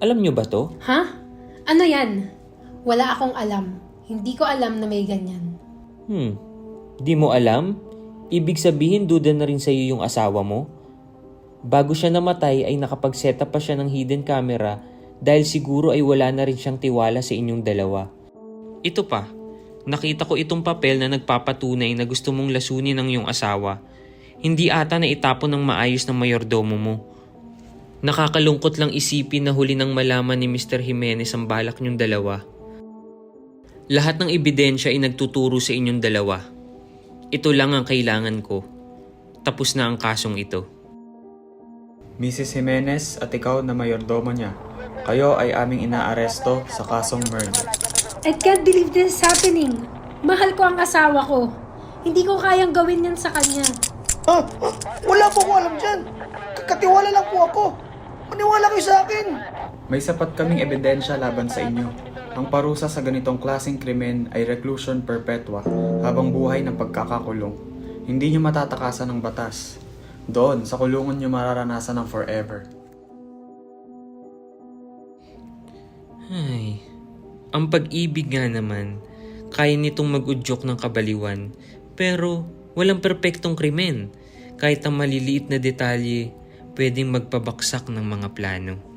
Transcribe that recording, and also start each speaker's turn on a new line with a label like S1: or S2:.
S1: Alam nyo ba to?
S2: Ha? Ano yan? Wala akong alam. Hindi ko alam na may ganyan.
S1: Hmm. Di mo alam? Ibig sabihin duda na rin sa'yo yung asawa mo? Bago siya namatay ay nakapag-set up pa siya ng hidden camera dahil siguro ay wala na rin siyang tiwala sa inyong dalawa. Ito pa, nakita ko itong papel na nagpapatunay na gusto mong lasunin ng iyong asawa. Hindi ata na itapon ng maayos ng mayordomo mo. Nakakalungkot lang isipin na huli nang malaman ni Mr. Jimenez ang balak niyong dalawa. Lahat ng ebidensya ay nagtuturo sa inyong dalawa. Ito lang ang kailangan ko. Tapos na ang kasong ito.
S3: Mrs. Jimenez at ikaw na mayordomo niya. Kayo ay aming inaaresto sa kasong murder.
S2: I can't believe this is happening. Mahal ko ang asawa ko. Hindi ko kayang gawin yan sa kanya.
S4: Ha? Wala po ko alam dyan. Kakatiwala lang po ako. Maniwala kayo sa akin.
S3: May sapat kaming ebidensya laban sa inyo. Ang parusa sa ganitong klaseng krimen ay reclusion perpetua habang buhay ng pagkakakulong. Hindi nyo matatakasan ng batas. Doon, sa kulungan nyo mararanasan ng forever.
S1: Ay, ang pag-ibig nga naman, kaya nitong mag-udyok ng kabaliwan. Pero walang perpektong krimen. Kahit ang maliliit na detalye, pwedeng magpabaksak ng mga plano.